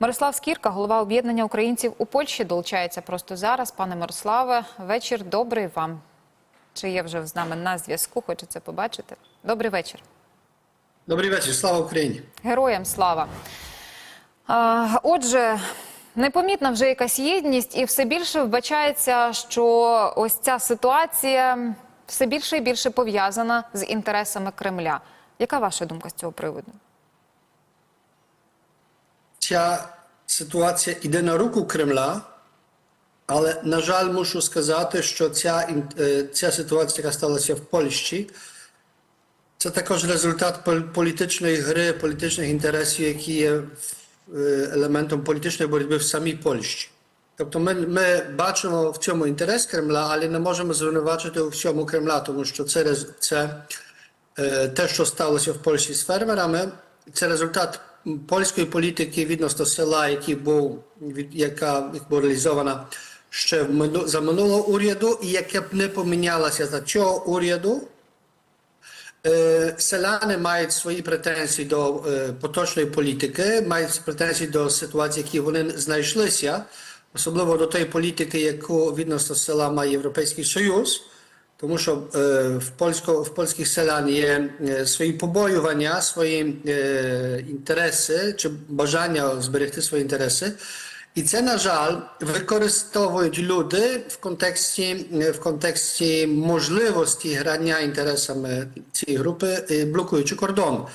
Мирослав Скірка, голова об'єднання українців у Польщі, долучається просто зараз. Пане Мирославе, вечір добрий вам. Чи є вже з нами на зв'язку? Хочеться побачити. Добрий вечір. Добрий вечір, слава Україні. Героям слава. А, Отже, непомітна вже якась єдність, і все більше вбачається, що ось ця ситуація все більше і більше пов'язана з інтересами Кремля. Яка ваша думка з цього приводу? Ця ситуація йде на руку Кремля, але, на жаль, мушу сказати, що ця, е, ця ситуація, яка сталася в Польщі, це також результат політичної гри, політичних інтересів, які є е, елементом політичної боротьби в самій Польщі. Тобто ми, ми бачимо в цьому інтерес Кремля, але не можемо звинувачити у всьому Кремля, тому що це, це Е, те, що сталося в Польщі з фермерами, це результат польської політики відносно села, який був, яка була реалізована ще в мину- за минулого уряду, і яке б не помінялося за цього уряду. Е, Селяни мають свої претензії до е, поточної політики, мають претензії до ситуації, які вони знайшлися, особливо до тої політики, яку відносно села має Європейський Союз. Тому що в польських селян є е, свої побоювання, свої е, інтереси чи бажання зберегти свої інтереси. І це, на жаль, використовують люди в контексті, е, в контексті можливості грання інтересами цієї групи, е, блокуючи кордон.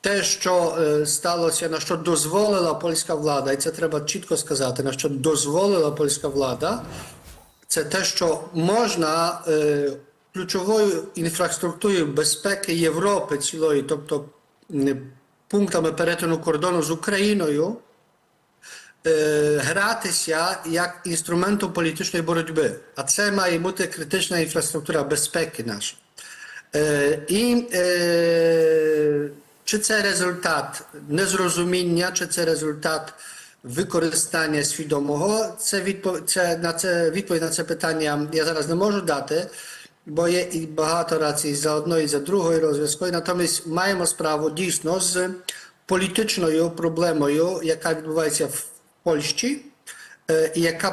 Те, що сталося, на що дозволила польська влада, і це треба чітко сказати, на що дозволила польська влада, це те, що можна е, ключовою інфраструктурою безпеки Європи цілої, тобто м, пунктами перетину кордону з Україною, е, гратися як інструментом політичної боротьби. А це має бути критична інфраструктура безпеки наша. Е, і е, чи це результат незрозуміння, чи це результат використання свідомого? Це відповідь, це, на це, відповідь на це питання я зараз не можу дати, бо є і багато рацій за одної, і за другої розв'язкою. Натомість маємо справу дійсно з політичною проблемою, яка відбувається в Польщі. І яка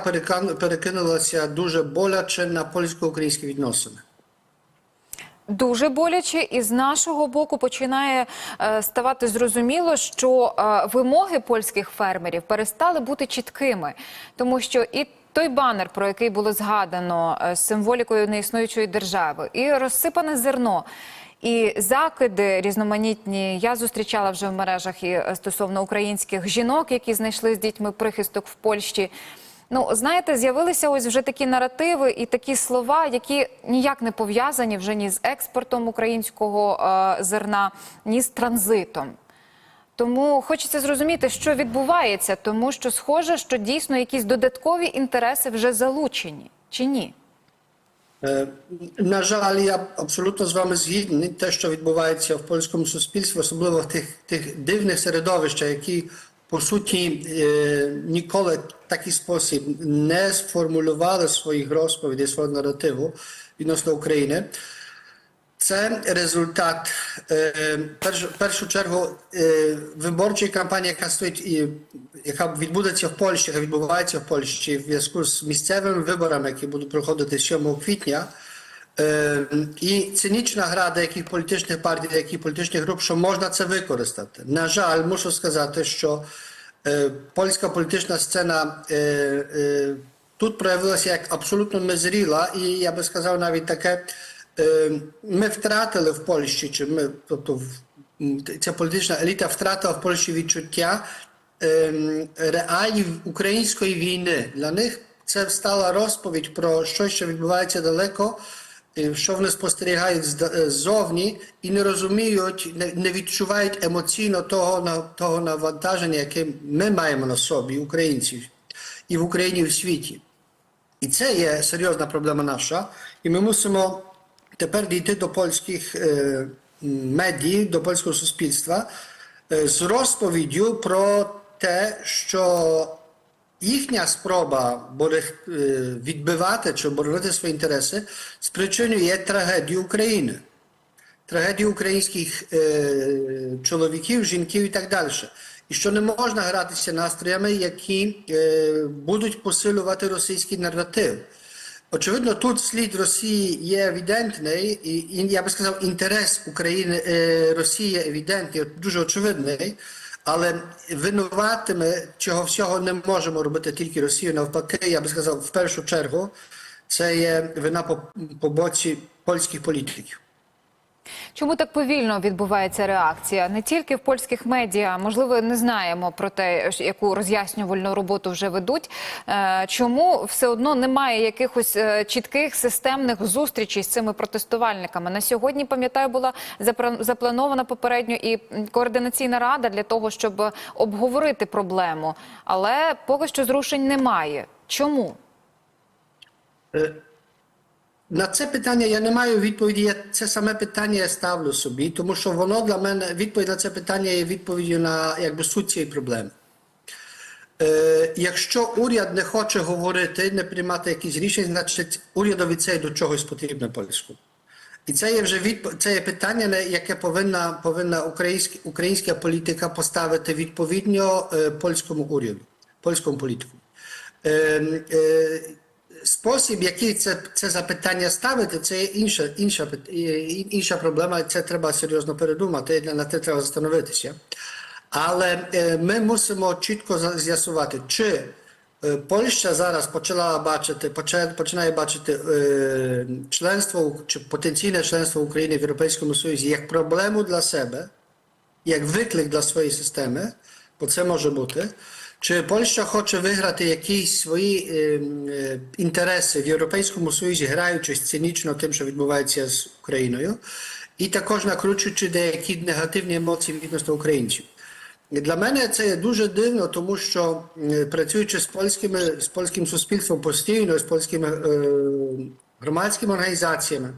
перекинулася дуже боляче на польсько-українські відносини. Дуже боляче, і з нашого боку починає е, ставати зрозуміло, що е, вимоги польських фермерів перестали бути чіткими, тому що і той банер, про який було згадано е, з символікою неіснуючої держави, і розсипане зерно. І закиди різноманітні я зустрічала вже в мережах і стосовно українських жінок, які знайшли з дітьми прихисток в Польщі. Ну, знаєте, з'явилися ось вже такі наративи і такі слова, які ніяк не пов'язані вже ні з експортом українського е, зерна, ні з транзитом. Тому хочеться зрозуміти, що відбувається, тому що схоже, що дійсно якісь додаткові інтереси вже залучені, чи ні? Е, На жаль, я абсолютно з вами згідний. Те, що відбувається в польському суспільстві, особливо в тих, тих дивних середовищах, які по суті е, ніколи в такий спосіб не сформулювали своїх розповідей, свого наративу відносно України. Це результат е, в першу чергу е, виборчої кампанії, яка стоїть яка відбудеться в Польщі, яка відбувається в Польщі в зв'язку з місцевими виборами, які будуть проходити 7 квітня. Е, і цинічна гра деяких політичних партій, деяких політичних груп, що можна це використати. На жаль, мушу сказати, що е, польська політична сцена е, е, тут проявилася як абсолютно незріла, і я би сказав навіть таке. Ми втратили в Польщі, чи ми, тобто ця політична еліта втратила в Польщі відчуття ем, реалій української війни. Для них це стала розповідь про щось, що відбувається далеко, що вони спостерігають е, ззовні і не розуміють, не, відчувають емоційно того, того навантаження, яке ми маємо на собі, українців, і в Україні, і в світі. І це є серйозна проблема наша, і ми мусимо тепер дійти до польських е, медій, до польського суспільства е, з розповіддю про те, що їхня спроба е, відбивати чи боронити свої інтереси спричинює трагедію України. Трагедію українських е, чоловіків, жінків і так далі. і що не можна гратися настроями, які е, будуть посилювати російський наратив. Очевидно, тут слід Росії є евідентний, і я би сказав, інтерес України е, Росії є евідентний, дуже очевидний. Але винуватими цього всього не можемо робити тільки Росію. Навпаки, я би сказав, в першу чергу, це є вина по, по боці польських політиків. Чому так повільно відбувається реакція? Не тільки в польських медіа, можливо, не знаємо про те, яку роз'яснювальну роботу вже ведуть. Е, Чому все одно немає якихось е, чітких системних зустрічей з цими протестувальниками? На сьогодні, пам'ятаю, була запланована попередньо і координаційна рада для того, щоб обговорити проблему, але поки що зрушень немає. Чому? На це питання я не маю відповіді. Я це саме питання я ставлю собі, тому що воно для мене відповідь на це питання є відповіддю на якби суть цієї проблеми. Е, якщо уряд не хоче говорити, не приймати якісь рішення, значить урядові це до чогось потрібно польську. І це є вже відп... це є питання, на яке повинна, повинна українська, українська політика поставити відповідно е, польському уряду, польському політику. Е, е, спосіб, який це, це запитання ставити, це інша, інша, інша проблема, це треба серйозно передумати, на те треба застановитися. Але е, ми мусимо чітко з'ясувати, чи е, Польща зараз почала бачити, починає бачити е, членство чи потенційне членство України в Європейському Союзі як проблему для себе, як виклик для своєї системи, бо це може бути. Чи Польща хоче виграти якісь свої е, е, інтереси в Європейському Союзі, граючись цинічно тим, що відбувається з Україною, і також накручуючи деякі негативні емоції відносно українців. Для мене це є дуже дивно, тому що працюючи з польськими з польським суспільством постійно, з польськими е, громадськими організаціями,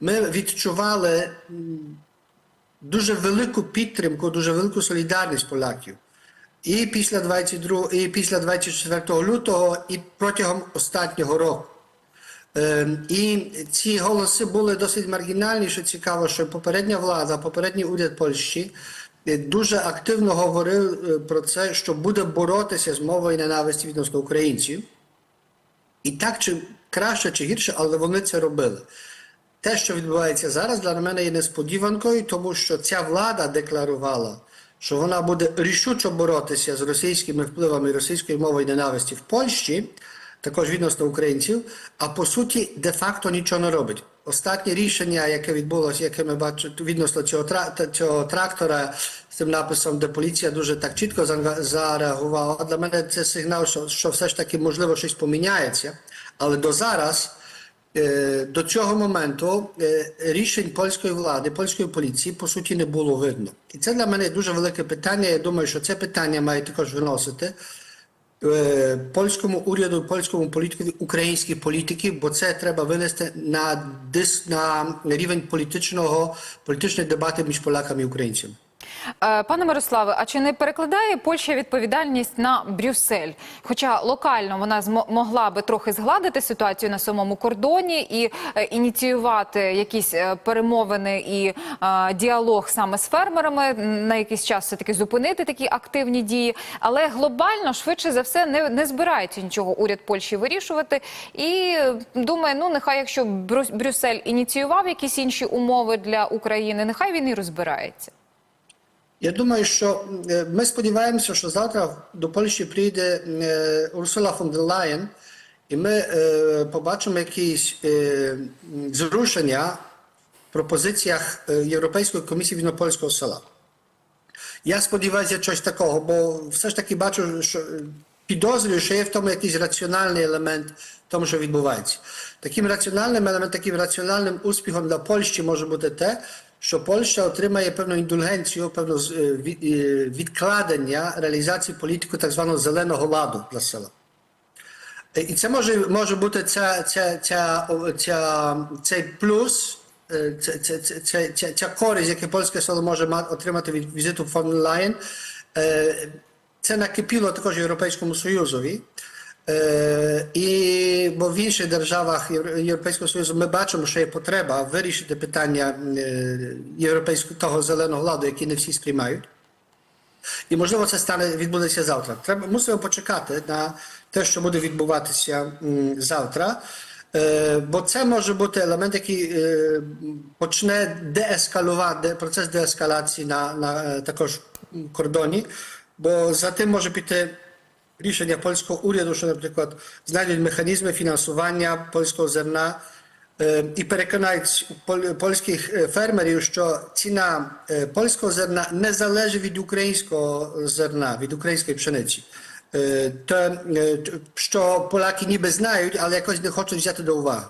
ми відчували дуже велику підтримку, дуже велику солідарність поляків. І після 22, і після 24 лютого, і протягом останнього року. Ем, І ці голоси були досить маргінальні, що цікаво, що попередня влада, попередній уряд Польщі е, дуже активно говорив е, про це, що буде боротися з мовою ненависті відносно українців. І так чи краще, чи гірше, але вони це робили. Те, що відбувається зараз, для мене є несподіванкою, тому що ця влада декларувала, що вона буде рішучо боротися з російськими впливами російської мови ненависті в Польщі, також відносно українців, а по суті де-факто нічого не робить. Останнє рішення, яке відбулося, яке ми бачимо відносно цього, цього трактора з цим написом, де поліція дуже так чітко зареагувала, для мене це сигнал, що, що все ж таки можливо щось поміняється. Але до зараз. Е, До цього моменту е, рішень польської влади, польської поліції по суті не було видно. І це для мене дуже велике питання. Я думаю, що це питання має також виносити е, польському уряду, польському політикові, українських політиків, бо це треба винести на дис на рівень політичного політичної дебати між поляками і українцями. Е, Пане Мирославе, а чи не перекладає Польща відповідальність на Брюссель? Хоча локально вона змо- могла би трохи згладити ситуацію на самому кордоні і е, ініціювати якісь е, перемовини і діалог саме з фермерами, на якийсь час все таки зупинити такі активні дії. Але глобально швидше за все не, не збирається нічого уряд Польщі вирішувати. І думає, ну нехай якщо Брю- Брюссель ініціював якісь інші умови для України, нехай він і розбирається. Я думаю, що е, ми сподіваємося, що завтра до Польщі прийде е, Урсула фон дер Лаєн, і ми е, побачимо якісь зрушення в пропозиціях Європейської комісії вільнопольського села. Я сподіваюся чогось такого, бо все ж таки бачу, що підозрюю, що є в тому якийсь раціональний елемент в тому, що відбувається. Таким раціональним елементом, таким раціональним успіхом для Польщі може бути те, що Польща отримає певну індульгенцію, певне відкладення реалізації політики так званого зеленого ладу для села. Е, І це може, може бути ця, ця, ця, ця, цей плюс, е, ця, ця, ця, ця, ця, користь, яку польське село може отримати від візиту фон. Е, Це накипіло також Європейському Союзові. Е, І бо в інших державах Європейського Союзу ми бачимо, що є потреба вирішити питання е, європейського того зеленого ладу, який не всі сприймають. І можливо це стане відбудеться завтра. Треба мусимо почекати на те, що буде відбуватися завтра. Е, Бо це може бути елемент, який почне деескалувати процес деескалації на, на також кордоні, бо за тим може піти рішення польського уряду, що, наприклад, знайдуть механізми фінансування польського зерна е, і переконають пол- польських е, фермерів, що ціна е, польського зерна не залежить від українського зерна, від української пшениці. Е, Те, е, що поляки ніби знають, але якось не хочуть взяти до уваги.